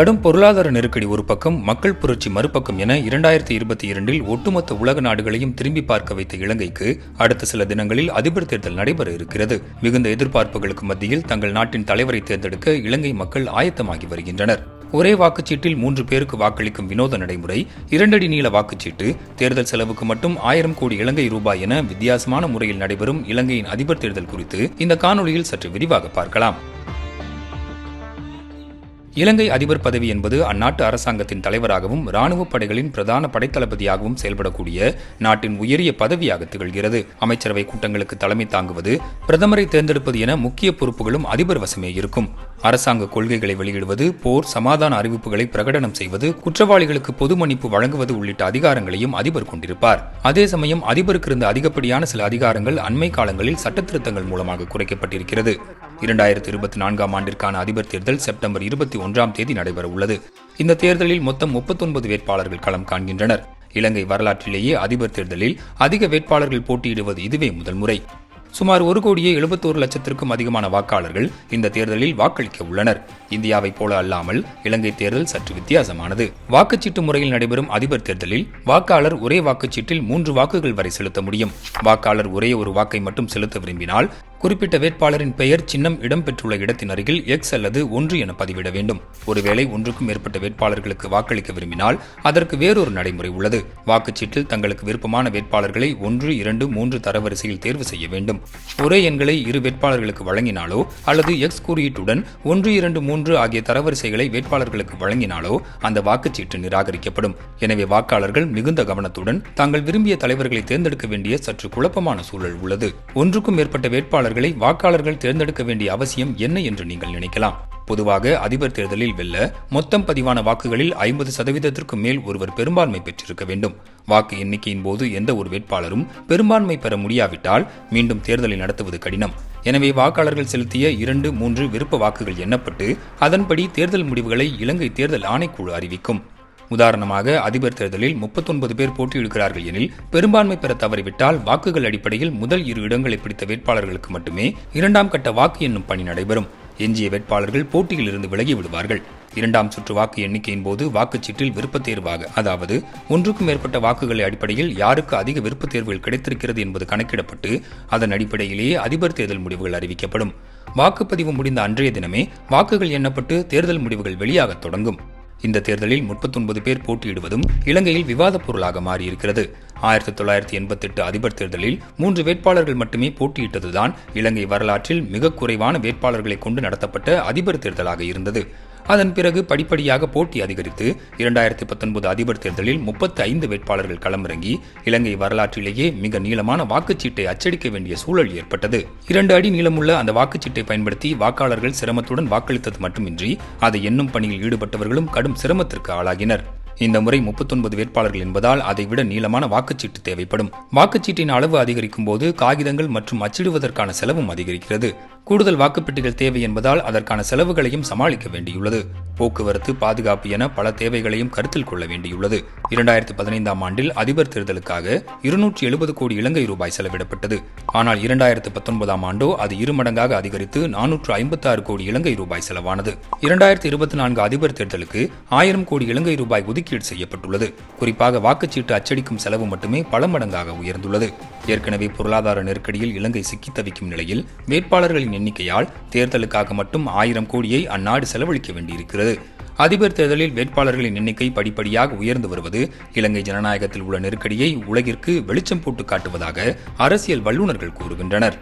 கடும் பொருளாதார நெருக்கடி ஒரு பக்கம் மக்கள் புரட்சி மறுபக்கம் என இரண்டாயிரத்தி இருபத்தி இரண்டில் ஒட்டுமொத்த உலக நாடுகளையும் திரும்பி பார்க்க வைத்த இலங்கைக்கு அடுத்த சில தினங்களில் அதிபர் தேர்தல் நடைபெற இருக்கிறது. மிகுந்த எதிர்பார்ப்புகளுக்கு மத்தியில் தங்கள் நாட்டின் தலைவரை தேர்ந்தெடுக்க இலங்கை மக்கள் ஆயத்தமாகி வருகின்றனர். ஒரே வாக்குச்சீட்டில் மூன்று பேருக்கு வாக்களிக்கும் வினோத நடைமுறை இரண்டடி நீள வாக்குச்சீட்டு தேர்தல் செலவுக்கு மட்டும் ஆயிரம் கோடி இலங்கை ரூபாய் என வித்தியாசமான முறையில் நடைபெறும் இலங்கையின் அதிபர் தேர்தல் குறித்து இந்த காணொளியில் சற்று விரிவாக பார்க்கலாம். இலங்கை அதிபர் பதவி என்பது அந்நாட்டு அரசாங்கத்தின் தலைவராகவும் ராணுவ படைகளின் பிரதான படைத்தளபதியாகவும் செயல்படக்கூடிய நாட்டின் உயரிய பதவியாக திகழ்கிறது. அமைச்சரவை கூட்டங்களுக்கு தலைமை தாங்குவது பிரதமரை தேர்ந்தெடுப்பது என முக்கிய பொறுப்புகளும் அதிபர் வசமே இருக்கும். அரசாங்க கொள்கைகளை வெளியிடுவது போர் சமாதான அறிவிப்புகளை பிரகடனம் செய்வது குற்றவாளிகளுக்கு பொது மன்னிப்பு வழங்குவது உள்ளிட்ட அதிகாரங்களையும் அதிபர் கொண்டிருப்பார். அதே சமயம் அதிபருக்கு இருந்த அதிகப்படியான சில அதிகாரங்கள் அண்மை காலங்களில் சட்டத்திருத்தங்கள் மூலமாக குறைக்கப்பட்டிருக்கிறது. இரண்டாயிரத்தி இருபத்தி நான்காம் ஆண்டிற்கான அதிபர் தேர்தல் செப்டம்பர் இருபத்தி ஒன்றாம் தேதி நடைபெற உள்ளது. இந்த தேர்தலில் மொத்தம் முப்பத்தொன்பது வேட்பாளர்கள் களம் காண்கின்றனர். இலங்கை வரலாற்றிலேயே அதிபர் தேர்தலில் அதிக வேட்பாளர்கள் போட்டியிடுவது இதுவே முதல் முறை. சுமார் ஒரு கோடியே எழுபத்தோரு லட்சத்திற்கும் அதிகமான வாக்காளர்கள் இந்த தேர்தலில் வாக்களிக்க உள்ளனர். இந்தியாவைப் போல அல்லாமல் இலங்கை தேர்தல் சற்று வித்தியாசமானது. வாக்குச்சீட்டு முறையில் நடைபெறும் அதிபர் தேர்தலில் வாக்காளர் ஒரே வாக்குச்சீட்டில் மூன்று வாக்குகள் வரை செலுத்த முடியும். வாக்காளர் ஒரே ஒரு வாக்கை மட்டும் செலுத்த விரும்பினால் குறிப்பிட்ட வேட்பாளரின் பெயர் சின்னம் இடம்பெற்றுள்ள இடத்தின் அருகில் எக்ஸ் அல்லது ஒன்று என பதிவிட வேண்டும். ஒருவேளை ஒன்றுக்கும் மேற்பட்ட வேட்பாளர்களுக்கு வாக்களிக்க விரும்பினால் அதற்கு வேறொரு நடைமுறை உள்ளது. வாக்குச்சீட்டில் தங்களுக்கு விருப்பமான வேட்பாளர்களை ஒன்று இரண்டு மூன்று தரவரிசையில் தேர்வு செய்ய வேண்டும். ஒரே எண்களை இரு வேட்பாளர்களுக்கு வழங்கினாலோ அல்லது எக்ஸ் குறியீட்டுடன் ஒன்று இரண்டு மூன்று ஆகிய தரவரிசைகளை வேட்பாளர்களுக்கு வழங்கினாலோ அந்த வாக்குச்சீட்டு நிராகரிக்கப்படும். எனவே வாக்காளர்கள் மிகுந்த கவனத்துடன் தாங்கள் விரும்பிய தலைவர்களை தேர்ந்தெடுக்க வேண்டிய சற்று குழப்பமான சூழல் உள்ளது. ஒன்றுக்கும் மேற்பட்ட வேட்பாளர் வேட்பாளர்களை வாக்காளர்கள் தேர்ந்தெடுக்க வேண்டிய அவசியம் என்ன என்று நீங்கள் நினைக்கலாம். பொதுவாக அதிபர் தேர்தலில் வெல்ல மொத்தம் பதிவான வாக்குகளில் ஐம்பது சதவீதத்திற்கு மேல் ஒருவர் பெரும்பான்மை பெற்றிருக்க வேண்டும். வாக்கு எண்ணிக்கையின் போது எந்த ஒரு வேட்பாளரும் பெரும்பான்மை பெற முடியாவிட்டால் மீண்டும் தேர்தலை நடத்துவது கடினம். எனவே வாக்காளர்கள் செலுத்திய இரண்டு மூன்று விருப்ப வாக்குகள் எண்ணப்பட்டு அதன்படி தேர்தல் முடிவுகளை இலங்கை தேர்தல் ஆணைக்குழு அறிவிக்கும். உதாரணமாக அதிபர் தேர்தலில் முப்பத்தொன்பது பேர் போட்டியிடுகிறார்கள் எனில் பெரும்பான்மை பெற தவறிவிட்டால் வாக்குகள் அடிப்படையில் முதல் இரு இடங்களை பிடித்த வேட்பாளர்களுக்கு மட்டுமே இரண்டாம் கட்ட வாக்கு எண்ணும் பணி நடைபெறும். எஞ்சிய வேட்பாளர்கள் போட்டியில் இருந்து விலகி விடுவார்கள். இரண்டாம் சுற்று வாக்கு எண்ணிக்கையின் போது வாக்குச்சீட்டில் விருப்பத் தேர்வாக அதாவது ஒன்றுக்கும் மேற்பட்ட வாக்குகளை அடிப்படையில் யாருக்கு அதிக விருப்பத் தேர்வுகள் கிடைத்திருக்கிறது என்பது கணக்கிடப்பட்டு அதன் அடிப்படையிலேயே அதிபர் தேர்தல் முடிவுகள் அறிவிக்கப்படும். வாக்குப்பதிவு முடிந்த அன்றைய தினமே வாக்குகள் எண்ணப்பட்டு தேர்தல் முடிவுகள் வெளியாக தொடங்கும். இந்த தேர்தலில் முப்பத்தொன்பது பேர் போட்டியிடுவதும் இலங்கையில் விவாதப் பொருளாக மாறியிருக்கிறது. ஆயிரத்தி தொள்ளாயிரத்தி எண்பத்தி எட்டு அதிபர் தேர்தலில் மூன்று வேட்பாளர்கள் மட்டுமே போட்டியிட்டதுதான் இலங்கை வரலாற்றில் மிக குறைவான வேட்பாளர்களை கொண்டு நடத்தப்பட்ட அதிபர் தேர்தலாக இருந்தது. அதன் பிறகு படிப்படியாக போட்டி அதிகரித்து இரண்டாயிரத்தி பத்தொன்பது அதிபர் தேர்தலில் முப்பத்தி ஐந்து வேட்பாளர்கள் களமிறங்கி இலங்கை வரலாற்றிலேயே மிக நீளமான வாக்குச்சீட்டை அச்சடிக்க வேண்டிய சூழல் ஏற்பட்டது. இரண்டு அடி நீளமுள்ள அந்த வாக்குச்சீட்டை பயன்படுத்தி வாக்காளர்கள் சிரமத்துடன் வாக்களித்தது மட்டுமின்றி அதை எண்ணும் பணியில் ஈடுபட்டவர்களும் கடும் சிரமத்திற்கு ஆளாகினர். இந்த முறை முப்பத்தொன்பது வேட்பாளர்கள் என்பதால் அதைவிட நீளமான வாக்குச்சீட்டு தேவைப்படும். வாக்குச்சீட்டின் அளவு அதிகரிக்கும் போது காகிதங்கள் மற்றும் அச்சிடுவதற்கான செலவும் அதிகரிக்கிறது. கூடுதல் வாக்குப்பெட்டிகள் தேவை என்பதால் அதற்கான செலவுகளையும் சமாளிக்க வேண்டியுள்ளது. போக்குவரத்து பாதுகாப்பு என பல தேவைகளையும் கருத்தில் கொள்ள வேண்டியுள்ளது. இரண்டாயிரத்தி பதினைந்தாம் ஆண்டில் அதிபர் தேர்தலுக்காக இருநூற்றி எழுபது கோடி இலங்கை ரூபாய் செலவிடப்பட்டது. ஆனால் இரண்டாயிரத்து பத்தொன்பதாம் ஆண்டோ அது இருமடங்காக அதிகரித்து நானூற்று ஐம்பத்தி ஆறு கோடி இலங்கை ரூபாய் செலவானது. இரண்டாயிரத்தி இருபத்தி நான்கு அதிபர் தேர்தலுக்கு ஆயிரம் கோடி இலங்கை ரூபாய் ஒதுக்கீடு செய்யப்பட்டுள்ளது. குறிப்பாக வாக்குச்சீட்டு அச்சடிக்கும் செலவு மட்டுமே பல மடங்காக உயர்ந்துள்ளது. ஏற்கனவே பொருளாதார நெருக்கடியில் இலங்கை சிக்கி தவிக்கும் நிலையில் வேட்பாளர்களின் எண்ணிக்கையால் தேர்தலுக்காக மட்டும் ஆயிரம் கோடியை அந்நாடு செலவழிக்க வேண்டியிருக்கிறது. அதிபர் தேர்தலில் வேட்பாளர்களின் எண்ணிக்கை படிப்படியாக உயர்ந்து வருவது இலங்கை ஜனநாயகத்தில் உள்ள நெருக்கடியை உலகிற்கு வெளிச்சம் போட்டு காட்டுவதாக அரசியல் வல்லுநர்கள் கூறுகின்றனர்.